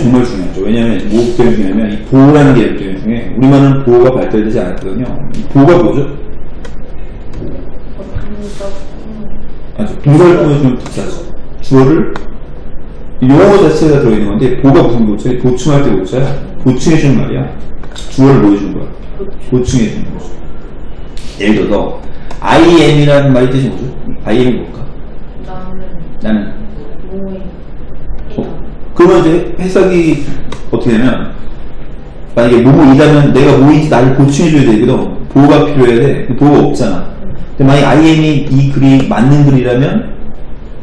정말 중요하죠. 왜냐하면 뭐가 되게 중요하면 이 보호라는 게 되게 중요해. 우리만은 보호가 발달되지 않았거든요. 이 보호가 뭐죠? 아주 동사를 꾸며주는 부사죠. 주어를 용어 자체가 들어있는 건데 보가 무슨 보초야? 보충할 때 보초야. 보충해주는 말이야. 주어를 보여주는 거야. 보충해주는 거죠. 예를 들어서 I am이라는 말이 뜻이 뭐죠? I am이 뭘까? 나는 나는 어, 그러면 이제 해석이 어떻게 되면 만약에 뭐뭐이다면 내가 뭐인지 나를 보충해줘야 되거든 보호가 필요해야 돼. 그 보호가 없잖아. 근데 만약에 IM이 이 글이 맞는 글이라면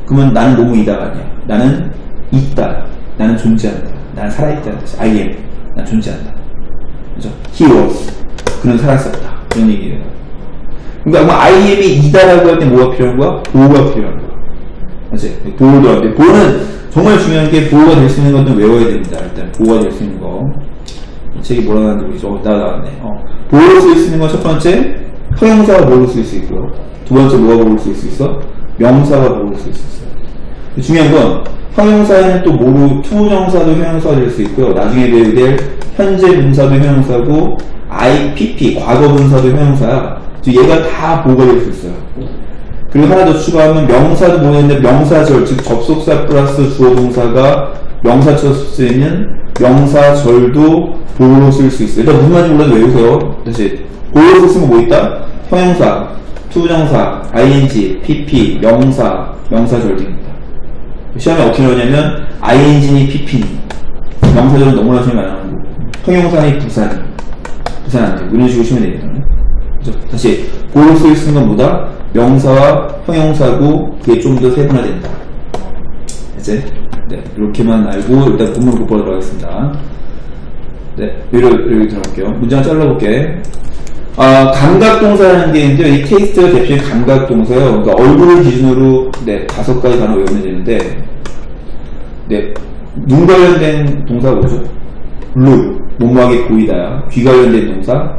그러면 나는 뭐뭐이다가 아니야. 나는 있다. 나는 존재한다. 나는 살아있다는 뜻이 IM 난 존재한다. 그죠? He was. 그는 살았었다. 그런 얘기예요. 그러니까 뭐 IM이 이다라고 할 때 뭐가 필요한 거야? 보호가 필요한 거야 맞지? 보호도 안 돼. 보호는 정말 중요한 게 보호가 될 수 있는 것들은 외워야 됩니다. 일단 보호가 될 수 있는 거. 이 책이 뭐라 하는지 모르겠죠. 어, 나 나왔네. 어. 보호로 쓸수 있는 건 첫 번째 형용사가 보호로 쓸수 있고요. 두 번째 뭐가 보호로 쓸수 있어? 명사가 보호로 쓸수 있어요. 중요한 건 형용사에는 또 뭐로 투정사도 형용사가 될 수 있고요. 나중에 배우게 될 현재 분사도 형용사고 IPP 과거 분사도 형용사야. 즉 얘가 다 보호가 될 수 있어요. 그리고 하나 더 추가하면 명사도 뭐였는데 명사절 즉 접속사 플러스 주어 동사가 명사처럼 쓰이면 명사절도 보호로 쓸 수 있어요. 일단 무슨 말인지 몰라도 외우세요. 다시 보호로 쓰면 뭐 있다? 형용사, 투정사, ing, pp, 명사, 명사절 등입니다. 시험에 어떻게 나오냐면 ing니 pp니 명사절은 너무나 시험에 많이 나오고 형용사니 부사니 부산 안 되고 이런 식으로 시험에 되거든요. 그죠? 다시 보호로 있는 건 뭐다? 명사와 형용사고 그게 좀 더 세분화된다. 이제 네 이렇게만 알고 일단 본문 공부하도록 하겠습니다. 네 여기로 여기 들어갈게요. 문장 잘라볼게. 아 감각동사라는 게 있는데요. 이 테이스트가 대표적인 감각동사예요. 그러니까 얼굴을 기준으로 네 다섯 가지 단어 외우면 되는데 네 눈 관련된 동사가 뭐죠? look 몸무하게 보이다야. 귀 관련된 동사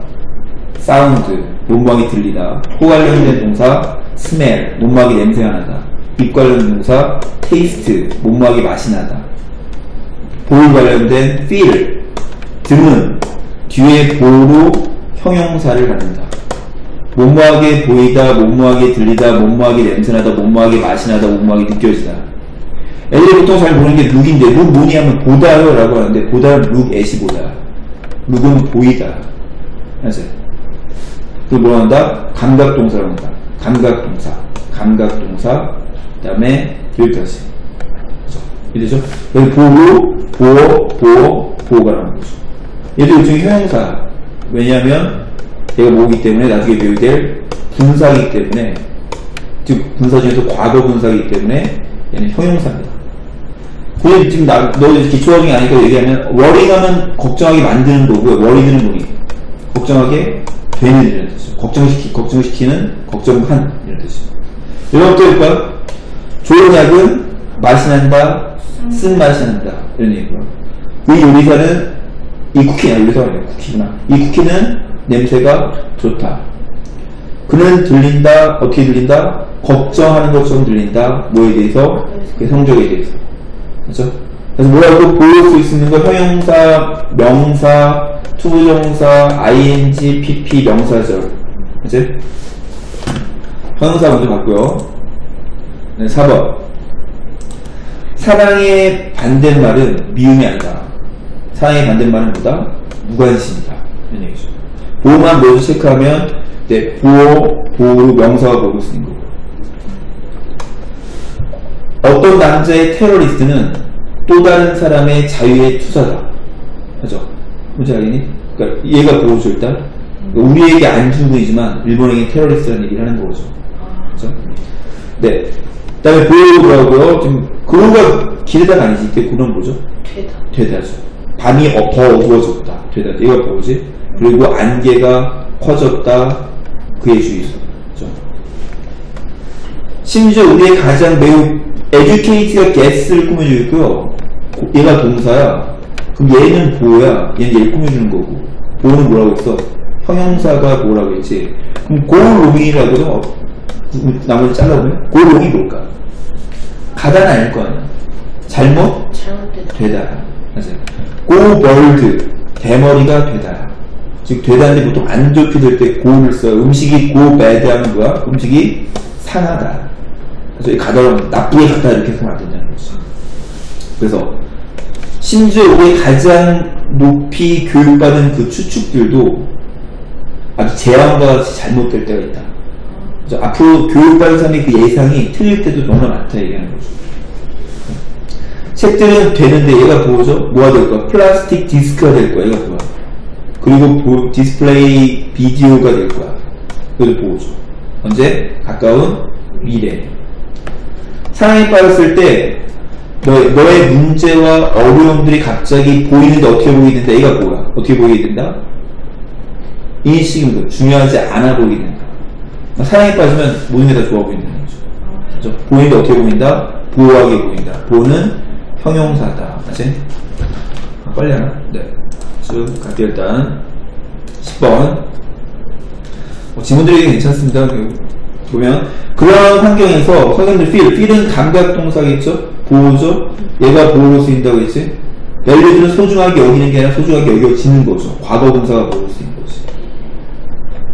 사운드, 몸무하게 들리다. 코 관련된 동사, smell, 몸무하게 냄새가 나다. 입 관련된 동사, taste, 몸무하게 맛이 나다. 볼 관련된 feel, 등은 뒤에 볼로 형용사를 갖는다. 몸무하게 보이다, 몸무하게 들리다, 몸무하게 냄새나다, 몸무하게 맛이 나다, 몸무하게 느껴지다. 애들이 보통 잘 모르는 게 룩인데, 룩 뭐니 하면 보다요 라고 하는데, 보다는 룩 애시 보다. 룩은 보이다. 아세요? 그 뭐라 한다? 감각동사라고 한다. 감각동사. 감각동사. 그 다음에 여기까지. 이래죠? 여기 보호, 보호, 보호, 보호가 나오는 거죠. 얘도 일종의 형용사. 왜냐하면 얘가 뭐기 때문에 나중에 배우게 될 분사이기 때문에 즉 분사 중에서 과거 분사이기 때문에 얘는 형용사입니다. 그게 지금 나, 너 기초학이 아니까 얘기하면 워링하면 걱정하게 만드는 거고요. 워리는 뭐니? 걱정하게 되는 이런 뜻이죠. 걱정시키, 걱정시키는, 걱정한 이런 뜻이죠. 이런 것도 볼까요? 좋은 약은 맛이 난다, 쓴 맛이 난다. 이런 얘기고요. 이 요리사는, 이 쿠키야, 요리사가 쿠키구나. 이 쿠키는 냄새가 좋다. 그는 들린다, 어떻게 들린다? 걱정하는 것처럼 들린다. 뭐에 대해서? 그 성적에 대해서. 그죠? 그래서 뭐라고 보일 수 있는 거 형용사, 명사, 투부정사, ing, pp, 명사절. 그치? 형용사 먼저 봤고요. 네, 4번. 사랑의 반대말은 미움이 아니다. 사랑의 반대말은 뭐다? 무관심이다. 이런 얘기죠. 보호만 먼저 체크하면 네, 보호, 보호, 명사가 보고 쓰는 거고. 어떤 남자의 테러리스트는 또 다른 사람의 자유의 투사다. 그죠? 뭔지 알겠니? 그러니까 얘가 보호죠 일단. 그러니까 우리에게 안중근이지만 일본에게 테러리스트라는 얘기를 하는 거죠. 그죠? 네. 그 다음에 보호라고요. 지금 그로가 길다가 아니지. 이게 그런 뭐죠? 되다 되다죠. 밤이 어, 더 어두워졌다. 되다. 얘가 뭐지? 그리고 안개가 커졌다. 그의 주의소. 그죠? 심지어 우리의 가장 매우 educate가 guess를 꾸며주고 있고요. 고- 얘가 동사야. 그럼 얘는 보호야. 얘는 얘를 꾸며주는 거고. 보호는 뭐라고 했어? 형용사가 뭐라고 했지? 그럼 고롱이라고도 어, 구- 나머지 잘라보면 고롱이 뭘까? 가다는 아닐 거 아니야. 잘못? 잘못되다 되다. 맞아요. bald. 대머리가 되다. 즉, 되다는데 보통 안 좋게 될때 go를 써요. 음식이 bad 하는 거야. 음식이 상하다. 그래서 이 가다가 나쁘게 갔다 이렇게 해서 안 된다는 거지. 그래서 심지어 우리 가장 높이 교육받은 그 추측들도 아주 재앙과 같이 잘못될 때가 있다. 그래서 앞으로 교육받은 사람의 그 예상이 틀릴 때도 너무나 많다 얘기하는 거죠. 책들은 되는데 얘가 뭐죠? 뭐가 될 거야? 플라스틱 디스크가 될 거야. 얘가 뭐야? 그리고 보- 디스플레이 비디오가 될 거야. 그것도 보호죠. 언제? 가까운 미래. 사랑에 빠졌을 때 너, 너의 문제와 어려움들이 갑자기 보이는데 어떻게 보이는데 얘가 뭐야? 어떻게 보이게 된다? 인식은 중요하지 않아 보이게 된다. 사랑에 빠지면 모든 게 다 좋아 보이는 거죠. 그죠? 보이는데 어떻게 보인다? 보호하게 보인다. 보호는 형용사다. 맞지? 아, 빨리 하나? 네. 쭉 갈게요, 일단. 10번. 어, 지문들이 괜찮습니다. 그, 보면. 그런 환경에서 선생님들 feel. feel은 감각 동사겠죠? 보호죠? 얘가 보호로 쓰인다고 했지? 밸류들은 소중하게 여기는 게 아니라 소중하게 여겨지는 거죠. 과거 동사가 보호로 쓰인 거지.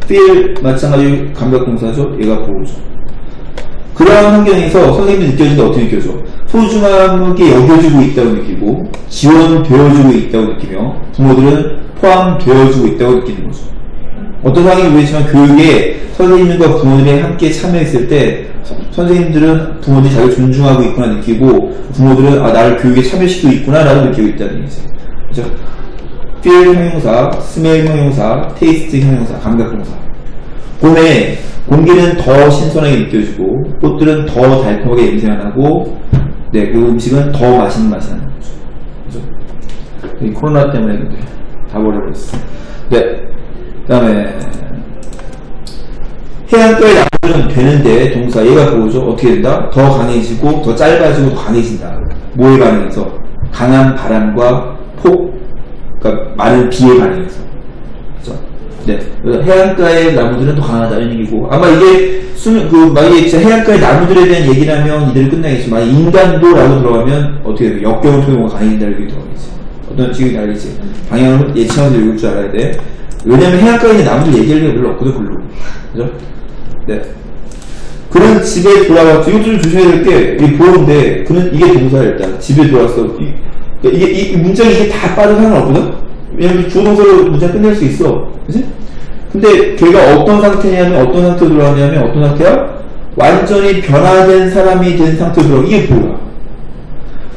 feel 마찬가지로 감각 동사죠. 얘가 보호죠. 그러한 환경에서 선생님이 느껴진다 어떻게 느껴져? 소중하게 여겨지고 있다고 느끼고 지원되어주고 있다고 느끼며 부모들은 포함되어주고 있다고 느끼는 거죠. 어떤 상황이 모르겠지만 교육에 선생님과 부모들이 함께 참여했을 때 서- 선생님들은 부모들이 자기를 존중하고 있구나 느끼고 부모들은 아 나를 교육에 참여시키고 있구나 라고 느끼고 있다는 얘기죠. 그죠? feel 형용사, smell 형용사, taste 형용사, 감각 동사. 봄에 공기는 더 신선하게 느껴지고 꽃들은 더 달콤하게 냄새가 나고 네, 그 음식은 더 맛있는 맛이 나는 거죠. 그죠? 이 코로나 때문에 근데 다 버려버렸어. 네. 그 다음에 해안가의 나무는 되는데 동사 얘가 보죠 어떻게 된다? 더 강해지고 더 짧아지고 더 강해진다. 뭐에 반응해서? 강한 바람과 폭, 그러니까 많은 비에 반응해서. 그죠? 네. 해안가의 나무들은 더 강하다는 얘기고 아마 이게 수능 그 만약에 해안가의 나무들에 대한 얘기라면 이대로 끝나겠지만 인간도라고 들어가면 어떻게 돼요? 역경을 뭔가 강해진다는 얘기 들어가겠지. 어떤 지금 알겠지? 방향을 예측하면서 읽을 줄 알아야 돼. 왜냐면 해안가에 있는 나무들 얘기할 게 별로 없거든 별로. 그죠? 네. 그는 집에 돌아왔죠. 이것도 좀 조심해야 될 게, 이 보호인데, 그는 이게 동사야, 일단. 집에 돌아왔어. 이, 그러니까 이게, 이, 이 문장이 이게 다 빠져 상관없거든? 왜냐면 주어 동사로 문장 끝낼 수 있어. 그지? 근데 걔가 어떤 상태냐면, 어떤 상태로 돌아왔냐면, 어떤 상태야? 완전히 변화된 사람이 된 상태로 돌아와. 이게 보호야.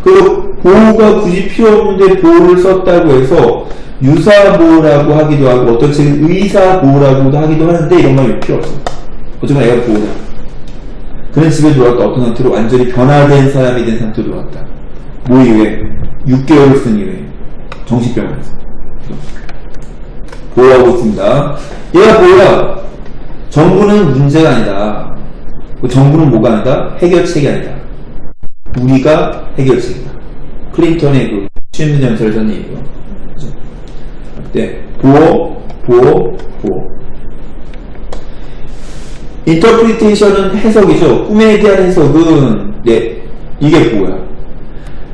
그리고 보호가 굳이 필요 없는데 보호를 썼다고 해서 유사 보호라고 하기도 하고 어떤 책은 의사 보호라고도 하기도 하는데 이런 말이 필요 없어. 어쩌면 애가 보호다. 그는 집에 들어왔다. 어떤 상태로 완전히 변화된 사람이 된 상태로 들어왔다. 뭐 이후에? 6개월을 쓴 이후에. 정신병원에서. 보호하고 있습니다. 얘가 보호야. 정부는 문제가 아니다. 그 정부는 뭐가 아니다? 해결책이 아니다. 우리가 해결책이다. 클린턴의 그 취임문 연설에서 하는 얘기고요. 그죠? 네. 보호, 보호, 보호. 인터프리테이션은 해석이죠. 꿈에 대한 해석은, 네, 이게 보호야.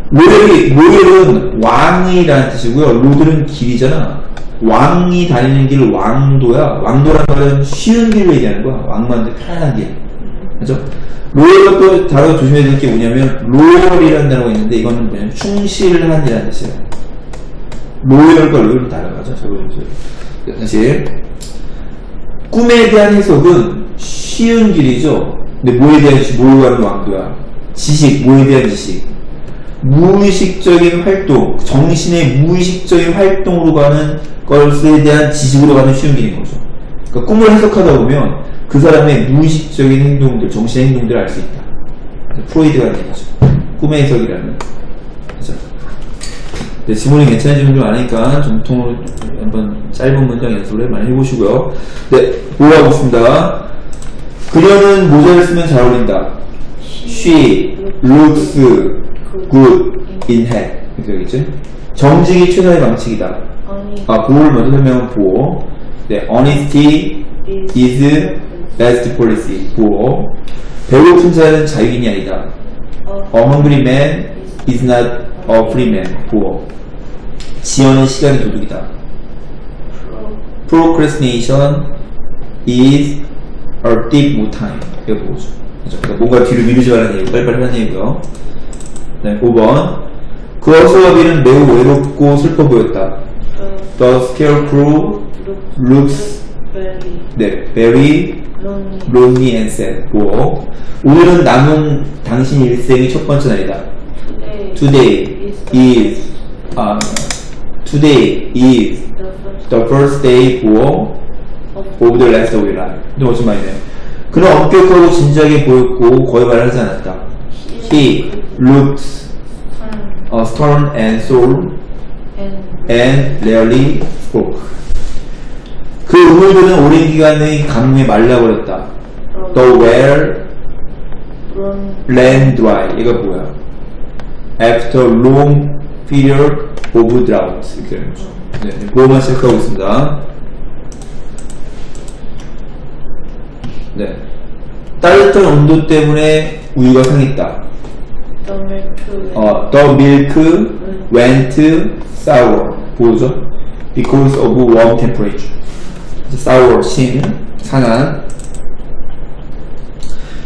로열이, 로열은 왕이라는 뜻이고요. 로드는 길이잖아. 왕이 다니는 길 왕도야. 왕도란 말은 쉬운 길을 얘기하는 거야. 왕만들 편안한 길. 그죠? 로열과 또 다른 조심해야 될 게 뭐냐면, 로열이라는 단어가 있는데, 이거는 뭐냐면, 충실한 이라는 뜻이에요. 로열과 로열은 다르죠. 저거, 다시. 꿈에 대한 해석은 쉬운 길이죠. 근데 뭐에 대한, 지- 뭘 가는 왕도야? 지식, 뭐에 대한 지식? 무의식적인 활동, 정신의 무의식적인 활동으로 가는 것에 대한 지식으로 가는 쉬운 길인 거죠. 그러니까 꿈을 해석하다 보면 그 사람의 무의식적인 행동들, 정신의 행동들을 알 수 있다. 프로이드가 얘기죠. 꿈의 해석이라는. 그죠? 네, 지문이 괜찮은 지문 좀 아니까 정통으로 한번 짧은 문장 연습을 많이 해보시고요. 네, 보호하고 있습니다. 그녀는 모자를 쓰면 잘 어울린다. She looks good in hat. 이렇게 되겠지? 정직이 최선의 방식이다. 아, 보호를 먼저 설명한 보호. 네, honesty is best policy. 보호. 배고픈 자는 자유인이 아니다. 어, A hungry man is not a free man. 보호. 지연은 시간이 도둑이다. Procrastination is a thief of time. 이거 보죠. 그죠? 그러니까 뭔가 뒤로 미루지 말라는 얘기, 빨리빨리 하는 얘기고요. 네, 5번. 그 어서와비는 매우 외롭고 슬퍼 보였다. The scarecrow looks 네, very lonely. and sad. 5. 오늘은 남은 당신 일생의 첫 번째 날이다. Today, is 아, today is the first day for of the rest of life. 근데 무슨 말이네요? 그는 엄격하고 진지하게 보였고 거의 말하지 않았다. He time uh, stern and solemn and rarely spoke. 그 우물들은 오랜 기간의 강루에 말라버렸다. The well ran dry. 이거 뭐야? After long period of drought. 이렇게. 네, 네, 그거만 체크하고 있습니다. 네. 따뜻한 온도 때문에 우유가 상했다. the milk 어, the milk went sour. 뭐죠? Because of warm temperature. sour, 신, 상한.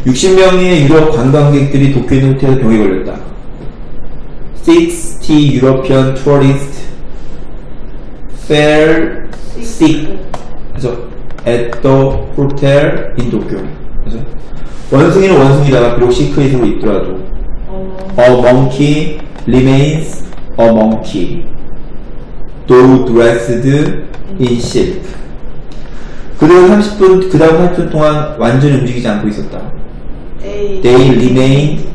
60명의 유럽 관광객들이 도쿄 호텔에서 병에 걸렸다. 60 European tourists fell sick. 그래서 at the hotel in Tokyo. 그래서 원숭이는 원숭이다가 비록 시크릿으로 있더라도 A monkey remains a monkey, though dressed in silk. 그들은 30분, 그 다음 30분 동안 완전히 움직이지 않고 있었다. they They remained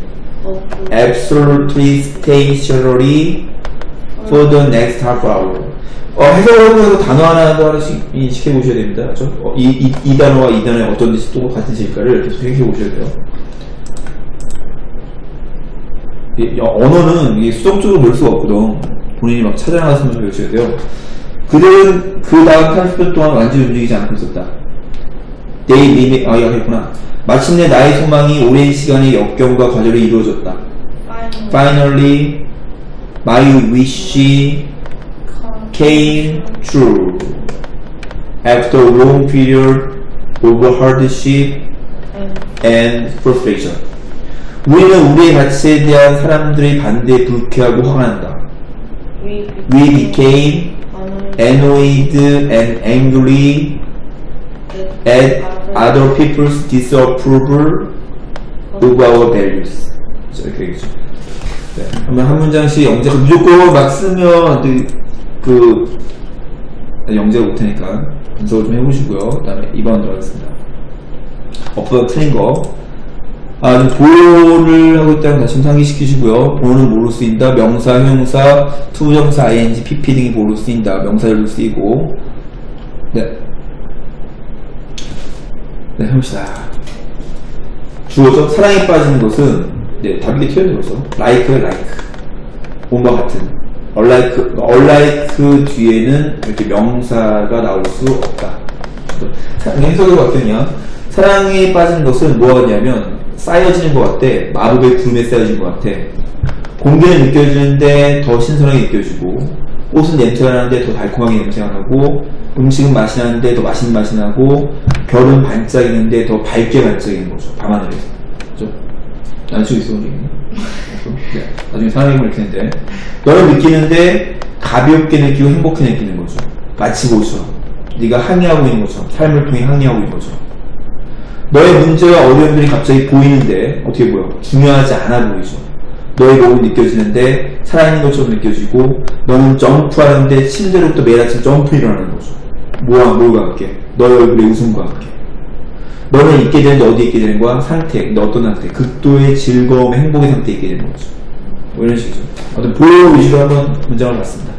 absolutely stationary for the next half hour. 어, 해석을 하면서 단어 하나 하나씩 인식해 보셔야 됩니다. 그렇죠? 어, 이, 이, 이 단어와 이 단어의 어떤 뜻이 똑같은 실까를 계속 생각해 보셔야 돼요. 이- 어, 언어는 수동적으로 볼 수가 없거든. 본인이 막 찾아나가면서 배우셔야 돼요. 그들은 그 다음 30분 동안 완전히 움직이지 않고 있었다. They remain, 아, 여기 있구나. 마침내 나의 소망이 오랜 시간의 역경과 과절로 이루어졌다. final Finally, my wish came true. After a long period of hardship and frustration. 우리는 우리의 가치에 대한 사람들의 반대에 불쾌하고 난다. we became annoyed and angry at other people's disapproval of our values. 이렇게 얘기죠. 네. 그러면 한 문장씩 영재가 무조건 막 쓰면 그, 그 아니, 영재가 못하니까 분석을 좀 해보시고요. 그 다음에 2번 들어가겠습니다. 업보다 틀린 거. 아, 보호를 하고 있다는 거 다시 상기시키시고요. 보호는 뭐로 쓰인다? 명사, 형용사, 투부정사, ing, pp 등이 뭐로 쓰인다? 명사절로 쓰이고. 네. 네, 해봅시다. 주어죠? 사랑에 빠지는 것은, 네, 답이 튀어져 벌써. like, like. 본과 같은. Unlike, unlike 뒤에는 이렇게 명사가 나올 수 없다. 해석을 봤더니요. 사랑에 빠진 것은 뭐하냐면, 쌓여지는 것 같대. 마법의 구름에 쌓여진 것 같아. 공기는 느껴지는데 더 신선하게 느껴지고, 옷은 냄새가 나는데 더 달콤하게 냄새가 나고, 음식은 맛이 나는데 더 맛있는 맛이 나고, 별은 반짝이는데 더 밝게 반짝이는 거죠. 밤하늘에서. 그죠? 난수 있어, 우리. 네. 나중에 이렇게 했는데. 너는 느끼는데 가볍게 느끼고 행복해 느끼는 거죠. 마치 모처럼. 네가 항의하고 있는 것처럼. 삶을 통해 항의하고 있는 것처럼. 너의 문제와 어려움들이 갑자기 보이는데 어떻게 보여? 중요하지 않아 보이죠. 너의 몸은 느껴지는데 살아있는 것처럼 느껴지고 너는 점프하는데 침대로부터 매일 아침 점프 일어나는 거죠. 뭐와 뭘과 함께? 너의 얼굴의 웃음과 함께. 너는 있게 되는데 어디 있게 되는 거야? 상태. 근데 어떤 상태? 극도의 즐거움의 행복의 상태에 있게 되는 거죠. 뭐 이런 식이죠. 어떤 보호 위주로 한번 문장을 봤습니다.